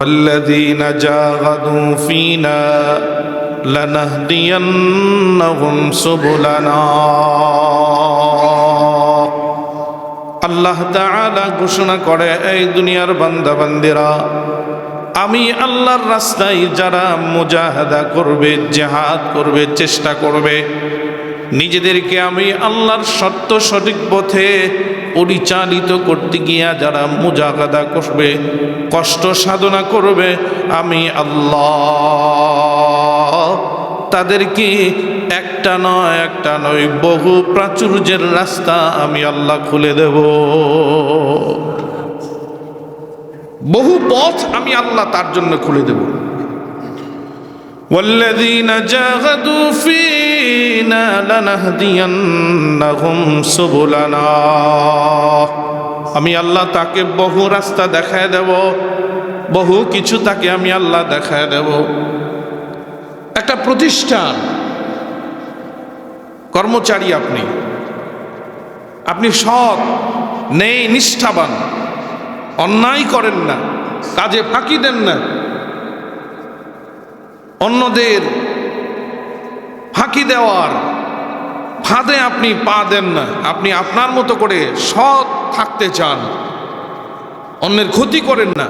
والذين جاهدوا فينا لنهدينهم سبلنا আল্লাহ তাআলা ঘোষণা করে এই দুনিয়ার বান্দা বান্দিরা আমি আল্লাহর রাস্তায় যারা মুজাহাদা করবে জেহাদ করবে চেষ্টা করবে নিজেদেরকে আমি আল্লাহর সত্য সঠিক পথে পরিচালিত করতে গিয়া যারা মুজাহাদা করবে কষ্ট সাধনা করবে আমি আল্লাহ তাদেরকে একটা নয় একটা নয় বহু প্রাচুর্যের রাস্তা আমি আল্লাহ খুলে দেব বহু পথ আমি আল্লাহ তার জন্য খুলে দেব والذين جاهدوا فينا لنهدينهم سبلنا আমি আল্লাহ তাকে বহু রাস্তা দেখায় দেব, বহু কিছু তাকে আমি আল্লাহ দেখায় দেব। একটা প্রতিষ্ঠান, কর্মচারী আপনি আপনি সৎ, নেই, নিষ্ঠাবান, অন্যায় করেন না, কাজে ফাঁকি দেন না। অন্যদের ফাঁকি দেওয়ার ফাঁদে আপনি পা দেন না, আপনি আপনার মতো করে সৎ থাকতে চান। অন্যের ক্ষতি করেন না।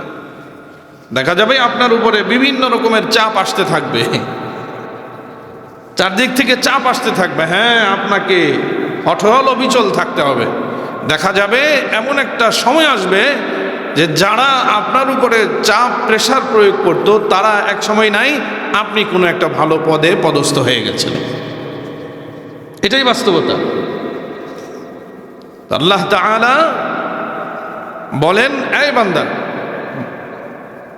দেখা যাবে আপনার উপরে বিভিন্ন রকমের চাপ আসতে থাকবে। চারদিক থেকে চাপ আসতে থাকবে। হ্যাঁ আপনাকে অটল অবিচল থাকতে হবে। দেখা যাবে এমন একটা সময় আসবে যে যারা আপনার উপরে চাপ প্রেশার প্রয়োগ করতো, তারা এক সময় নাই, আপনি কোনো একটা ভালো পদে পদস্থ হয়ে গেছেন। এটাই বাস্তবতা। আল্লাহ তাআলা বলেন, এই বান্দা,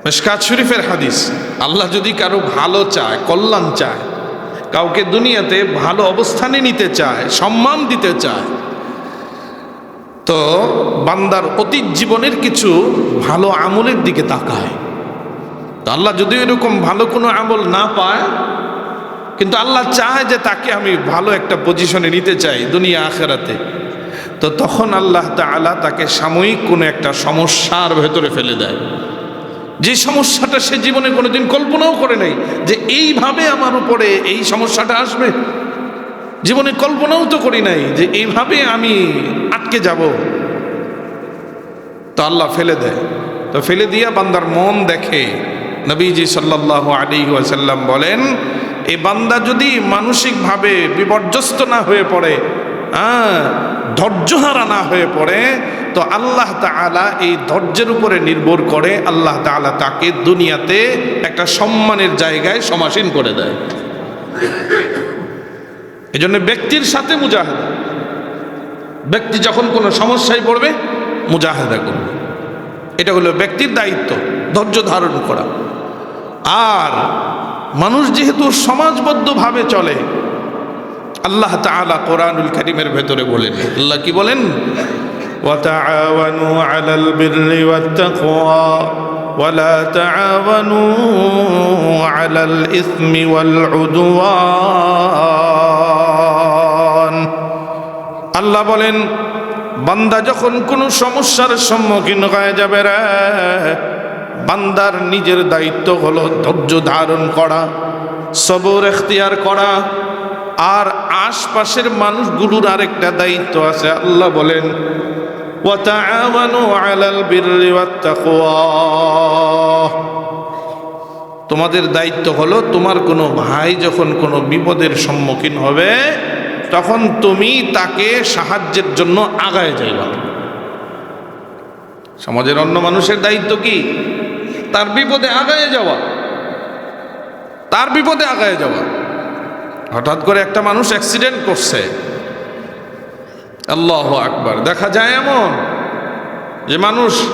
মেশকাত শরীফের হাদিস, আল্লাহ যদি কারও ভালো চায়, কল্যাণ চায়, কাউকে দুনিয়াতে ভালো অবস্থানে নিতে চায়, সম্মান দিতে চায় তো বান্দার অতীত জীবনের কিছু ভালো আমলের দিকে তাকায়। তো আল্লাহ যদি এরকম ভালো কোনো আমল না পায়, কিন্তু আল্লাহ চায় যে তাকে আমি ভালো একটা পজিশনে নিতে চাই দুনিয়া আখেরাতে, তো তখন আল্লাহ তাআলা তাকে সাময়িক কোনো একটা সমস্যার ভেতরে ফেলে দেয়। যে সমস্যাটা সে জীবনে কোনোদিন কল্পনাও করে নাই যে এইভাবে আমার উপরে এই সমস্যাটা আসবে। জীবনে কল্পনাও তো করি নাই যে এইভাবে আমি আটকে যাব। তো আল্লাহ ফেলে দেয়। তো ফেলে দিয়া বান্দার মন দেখে নবীজি সাল্লাহ আলী ওয়াসাল্লাম বলেন এই বান্দা যদি মানসিকভাবে বিপর্যস্ত না হয়ে পড়ে হ্যাঁ ধৈর্যহারা না হয়ে পড়ে, তো আল্লাহ তাআলা এই ধৈর্যের উপরে নির্ভর করে, আল্লাহ তাআলা তাকে দুনিয়াতে একটা সম্মানের জায়গায় সমাসীন করে দেয়। এই জন্য ব্যক্তির সাথে মুজাহাদা ব্যক্তি যখন কোনো সমস্যায় পড়বে মুজাহাদা করবে এটা হলো ব্যক্তির দায়িত্ব ধৈর্য ধারণ করা আর মানুষ যেহেতু সমাজবদ্ধভাবে চলে আল্লাহ তাআলা কোরআনুল কারীমের ভেতরে বলেন আল্লাহ কি বলেন وتعاونوا على البر والتقوى ولا تعاونوا على الإثم والعدوان আল্লাহ বলেন, বান্দা যখন কোনো সমস্যার সম্মুখীন হয়ে যাবে রে, বান্দার নিজের দায়িত্ব হলো ধৈর্য ধারণ করা, সবর এখতিয়ার করা, আর আশপাশের মানুষগুলোর আরেকটা দায়িত্ব আছে। আল্লাহ বলেন তোমাদের দায়িত্ব হলো তোমার কোনো ভাই যখন কোনো বিপদের সম্মুখীন হবে তখন তুমি তাকে সাহায্যের জন্য আগায় যাইবা। সমাজের অন্য মানুষের দায়িত্ব কি? তার বিপদে আগায় যাওয়া। তার বিপদে আগায় যাওয়া। হঠাৎ করে একটা মানুষ অ্যাক্সিডেন্ট করছে। আল্লাহ আকবার। দেখা যায় এমন যে মানুষ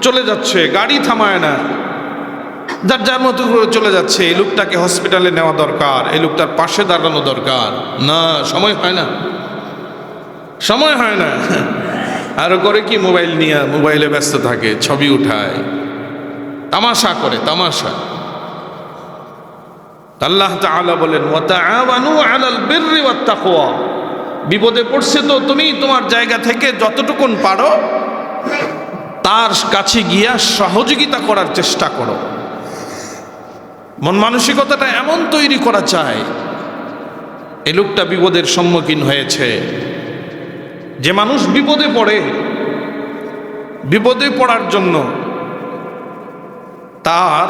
চলে যাচ্ছে, গাড়ি থামায় না। যার যার মতো করে চলে যাচ্ছে, এই লোকটাকে হসপিটালে নেওয়া দরকার, এই লোকটার পাশে দাঁড়ানো দরকার। না, সময় হয় না। সময় হয় না। আরও করে কি মোবাইল নিয়ে, মোবাইলে ব্যস্ত থাকে, ছবি উঠায়। তামাশা করে, তামাশা। আল্লাহ তাআলা বলেন আলাল বিররি তাকওয়া বিপদে পড়ছে তো তুমি তোমার জায়গা থেকে যতটুকুন পারো, তার কাছে গিয়া সহযোগিতা করার চেষ্টা করো। মন মানসিকতাটা এমন তৈরি করা চায় এ লোকটা বিপদের সম্মুখীন হয়েছে। যে মানুষ বিপদে পড়ে, বিপদে পড়ার জন্য তার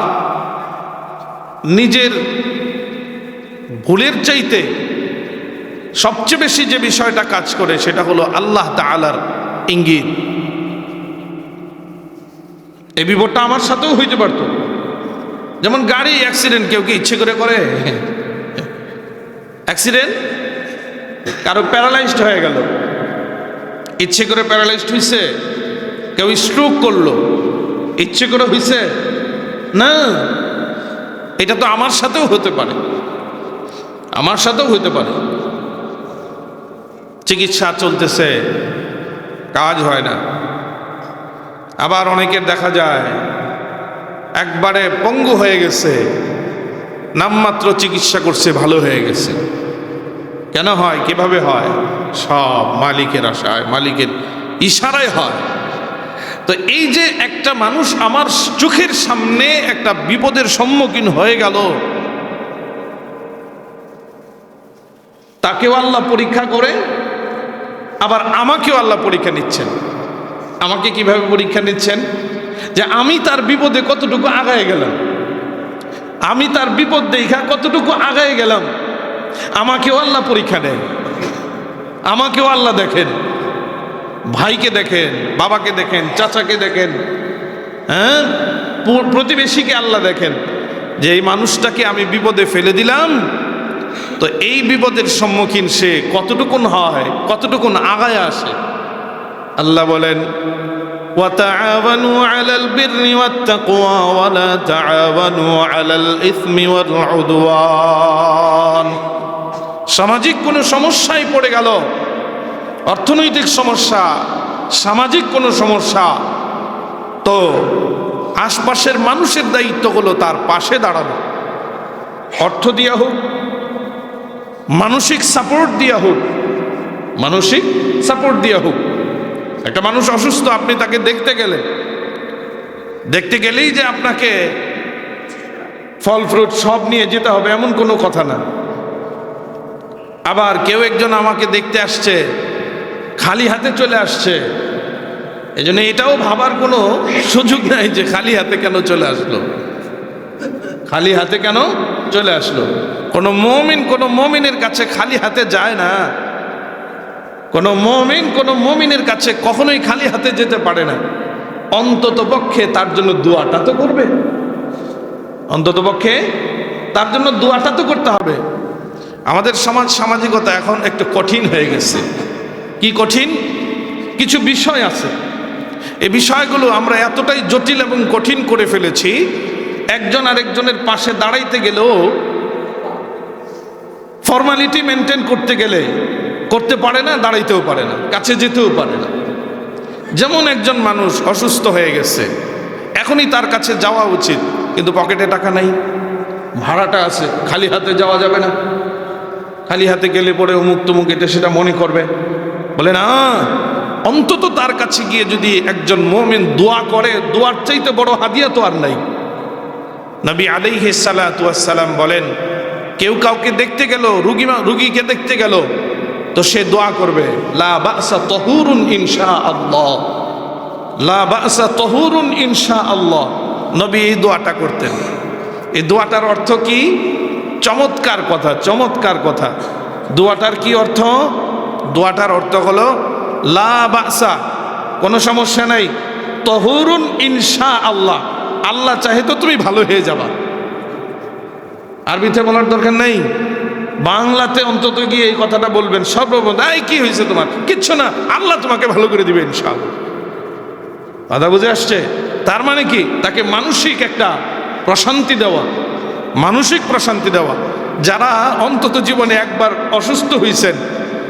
নিজের ভুলের চাইতে সবচেয়ে বেশি যে বিষয়টা কাজ করে, সেটা হলো আল্লাহ তালার ইঙ্গিত। এই বিপদটা আমার সাথেও হইতে পারত। যেমন গাড়ি অ্যাক্সিডেন্ট কেউ কি ইচ্ছে করে করে? অ্যাক্সিডেন্ট কারও প্যারালাইজড হয়ে গেল। ইচ্ছে করে প্যারালাইজড হইছে, কেউ স্ট্রোক করল। ইচ্ছে করে হইছে? না। এটা তো আমার সাথেও হতে পারে। আমার সাথেও হতে পারে। চিকিৎসা চলতেছে, কাজ হয় না। আবার অনেকের দেখা যায় একবারে পঙ্গু হয়ে গেছে। নামমাত্র চিকিৎসা করছে, ভালো হয়ে গেছে। কেন হয়? কীভাবে হয়? সব মালিকের আশায়, মালিকের ইশারায় হয়। তো এই যে একটা মানুষ আমার চোখের সামনে একটা বিপদের সম্মুখীন হয়ে গেল, তাকেও আল্লাহ পরীক্ষা করে, আবার আমাকেও আল্লাহ পরীক্ষা নিচ্ছেন। আমাকে কীভাবে পরীক্ষা নিচ্ছেন? যে আমি তার বিপদে কতটুকু আগায় গেলাম? আমি তার বিপদ দেখা কতটুকু আগায় গেলাম? আমাকেও আল্লাহ পরীক্ষা নেয় আমাকেও আল্লাহ দেখেন। ভাইকে দেখেন, বাবাকে দেখেন, চাচাকে দেখেন হ্যাঁ? প্রতিবেশীকে আল্লাহ দেখেন। যে এই মানুষটাকে আমি বিপদে ফেলে দিলাম, তো এই বিপদের সম্মুখীন সে কতটুকুন হয়, কতটুকুন আগায় আসে? আল্লাহ বলেন وتعاونوا على البر والتقوى ولا تعاونوا على الإثم والعدوان সামাজিক কোনো সমস্যায় পড়ে গেল অর্থনৈতিক সমস্যা সামাজিক কোনো সমস্যা তো আশপাশের মানুষের দায়িত্ব হলো তার পাশে দাঁড়ানো অর্থ দিয়া হোক মানসিক সাপোর্ট দিয়া হোক মানসিক সাপোর্ট দিয়া হোক একটা মানুষ অসুস্থ, আপনি তাকে দেখতে গেলে। দেখতে গেলেই যে আপনাকে ফল, ফ্রুট সব নিয়ে যেতে হবে, এমন কোনো কথা না। আবার কেউ একজন আমাকে দেখতে আসছে, খালি হাতে চলে আসছে। এই জন্য এটাও ভাবার কোনো সুযোগ নাই যে খালি হাতে কেন চলে আসলো। খালি হাতে কেন চলে আসলো? কোনো মমিন, কোনো মমিনের কাছে খালি হাতে যায় না। কোনো মমিন কোনো মমিনের কাছে কখনোই খালি হাতে যেতে পারে না। অন্তত পক্ষে তার জন্য দোয়াটা তো করবে। অন্তত পক্ষে তার জন্য দোয়াটা তো করতে হবে। আমাদের সমাজ সামাজিকতা এখন একটু কঠিন হয়ে গেছে। কি কঠিন? কিছু বিষয় আছে। এই বিষয়গুলো আমরা এতটাই জটিল এবং কঠিন করে ফেলেছি, একজন আরেকজনের পাশে দাঁড়াইতে গেলেও ফর্মালিটি মেনটেন করতে গেলে করতে পারে না, দাঁড়াইতেও পারে না, কাছে যেতেও পারে না। যেমন একজন মানুষ অসুস্থ হয়ে গেছে, এখনই তার কাছে যাওয়া উচিত, কিন্তু পকেটে টাকা নাই, ভাড়াটা আছে, খালি হাতে যাওয়া যাবে না। খালি হাতে গেলে পরে অমুক তমুক এটা সেটা মনে করবে। বলে, না, অন্তত তার কাছে গিয়ে যদি একজন মোমেন দোয়া করে, দোয়ার চাইতে বড় হাদিয়া তো আর নাই। নবী আলাইহি সালাম বলেন, কেউ কাউকে দেখতে গেল, রুগী রুগীকে দেখতে গেল তো সে দোয়া করবে, লা বাসা তহুরুন ইনশা আল্লাহ লা বাসা তহুরুন ইনশা আল্লাহ নবী এই দোয়াটা করতেন। এই দোয়াটার অর্থ কি? চমৎকার কথা চমৎকার কথা। দোয়াটার কি অর্থ? দোয়াটার অর্থ হলো, লা বাসা, কোনো সমস্যা নাই, তহুরুন ইনশা আল্লাহ আল্লাহ চাহে তো তুমি ভালো হয়ে যাবা। আরবিতে বলার দরকার নেই। বাংলাতে অন্তত গিয়ে এই কথাটা বলবেন, সর্বপ্রথম, এই, কি হয়েছে তোমার? কিচ্ছু না, আল্লাহ তোমাকে ভালো করে দিবে, ইনশাআল্লাহ। কথা বুঝে আসছে? তার মানে কি? তাকে মানসিক একটা প্রশান্তি দেওয়া, মানসিক প্রশান্তি দেওয়া। যারা অন্তত জীবনে একবার অসুস্থ হয়েছেন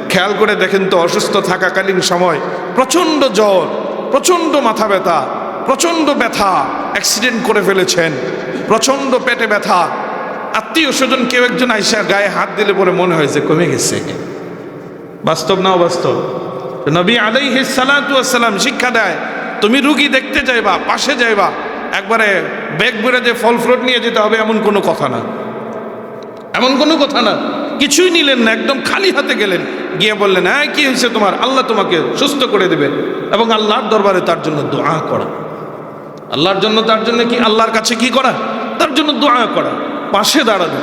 খেয়াল করে দেখেন তো, অসুস্থ থাকাকালীন সময় প্রচণ্ড জ্বর, প্রচণ্ড মাথা ব্যথা, প্রচণ্ড ব্যথা, অ্যাক্সিডেন্ট করে ফেলেছেন, প্রচণ্ড পেটে ব্যথা আত্মীয় স্বজন কেউ একজন আইসা গায়ে হাত দিলে পরে মনে হয়েছে কমে গেছে। বাস্তব না অবাস্তব? নবী আলাইহি সালাম শিক্ষা দেয়, তুমি রুগী দেখতে যাইবা, পাশে যাইবা, একবারে ব্যাগ বেড়ে যে ফল ফ্রুট নিয়ে যেতে হবে এমন কোনো কথা না। এমন কোনো কথা না। কিছুই নিলেন না, একদম খালি হাতে গেলেন। গিয়ে বললেন হ্যাঁ কি হয়েছে তোমার? আল্লাহ তোমাকে সুস্থ করে দেবে এবং আল্লাহর দরবারে তার জন্য দোয়া করা। আল্লাহর জন্য তার জন্য কি? আল্লাহর কাছে কি করা? তার জন্য দোয়া করা। পাশে দাঁড়ানো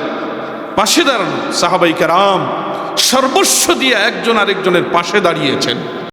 পাশে দাঁড়ানো সাহাবাইকার রাম সর্বস্ব দিয়ে একজন আরেকজনের পাশে দাঁড়িয়েছেন।